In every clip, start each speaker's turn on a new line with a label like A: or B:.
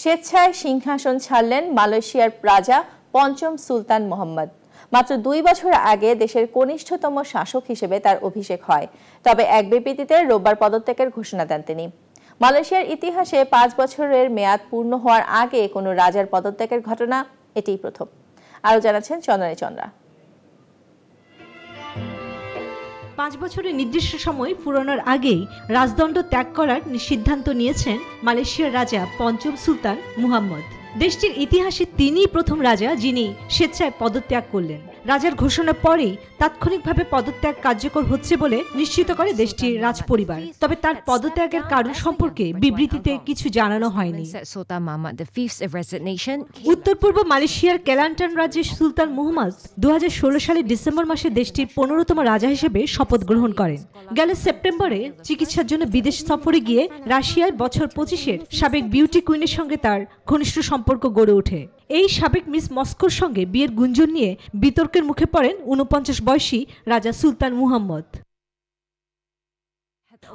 A: স্বেচ্ছায় সিংহাসন ছাড়লেন মালয়েশিয়ার রাজা পঞ্চম সুলতান মোহাম্মদ। মাত্র দুই বছর আগে দেশের কনিষ্ঠতম শাসক হিসেবে তার অভিষেক হয়। তবে এক বিবৃতিতে রোববার পদত্যাগের ঘোষণা দেন তিনি। মালয়েশিয়ার ইতিহাসে পাঁচ বছরের মেয়াদ পূর্ণ হওয়ার আগে কোনো রাজার পদত্যাগের ঘটনা এটিই প্রথম। আরও জানাচ্ছেন চন্দ্রানী চন্দ্রা।
B: পাঁচ বছরের নির্দিষ্ট সময় ফুরানোর আগেই রাজদণ্ড ত্যাগ করার সিদ্ধান্ত নিয়েছেন মালয়েশিয়ার রাজা পঞ্চম সুলতান মুহাম্মদ। দেশটির ইতিহাসে তিনি প্রথম রাজা যিনি স্বেচ্ছায় পদত্যাগ করলেন। রাজার ঘোষণার পরেই তাৎক্ষণিকভাবে পদত্যাগ কার্যকর হচ্ছে বলে নিশ্চিত করে দেশটির রাজপরিবার। তবে তার পদত্যাগের কারণ সম্পর্কে বিবৃতিতে কিছু জানানো হয়নি। উত্তর পূর্ব মালয়েশিয়ার কেলান্টান রাজ্যের সুলতান মুহাম্মদ দু সালের ডিসেম্বর মাসে দেশটির পনেরোতম রাজা হিসেবে শপথ গ্রহণ করেন। গেল সেপ্টেম্বরে চিকিৎসার জন্য বিদেশ সফরে গিয়ে রাশিয়ার বছর পঁচিশের সাবেক বিউটি কুইনের সঙ্গে তার ঘনিষ্ঠ সম্পর্ক গড়ে ওঠে। এই সাবেক মিস মস্কোর সঙ্গে বিয়ের গুঞ্জন নিয়ে বিতর্কের মুখে পড়েন উনপঞ্চাশ বয়সী রাজা সুলতান মুহাম্মদ।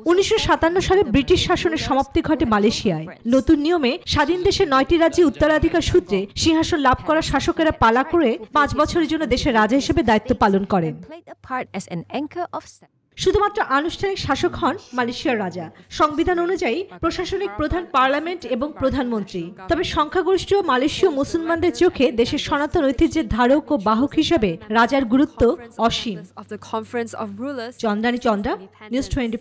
B: উনিশশো সালে ব্রিটিশ শাসনের সমাপ্তি ঘটে মালয়েশিয়ায়। নতুন নিয়মে স্বাধীন দেশের নয়টি রাজ্যে উত্তরাধিকার সূত্রে সিংহাসন লাভ করা শাসকেরা পালা করে পাঁচ বছরের জন্য দেশের রাজা হিসেবে দায়িত্ব পালন করেন। শুধুমাত্র আনুষ্ঠানিক শাসক হন মালয়েশিয়ার রাজা। সংবিধান অনুযায়ী প্রশাসনিক প্রধান পার্লামেন্ট এবং প্রধানমন্ত্রী। তবে সংখ্যাগরিষ্ঠ মালয়েশীয় মুসলমানদের চোখে দেশের সনাতন ঐতিহ্যের ধারক ও বাহক হিসাবে রাজার গুরুত্ব অসীম। Chandrani Chandra news twenty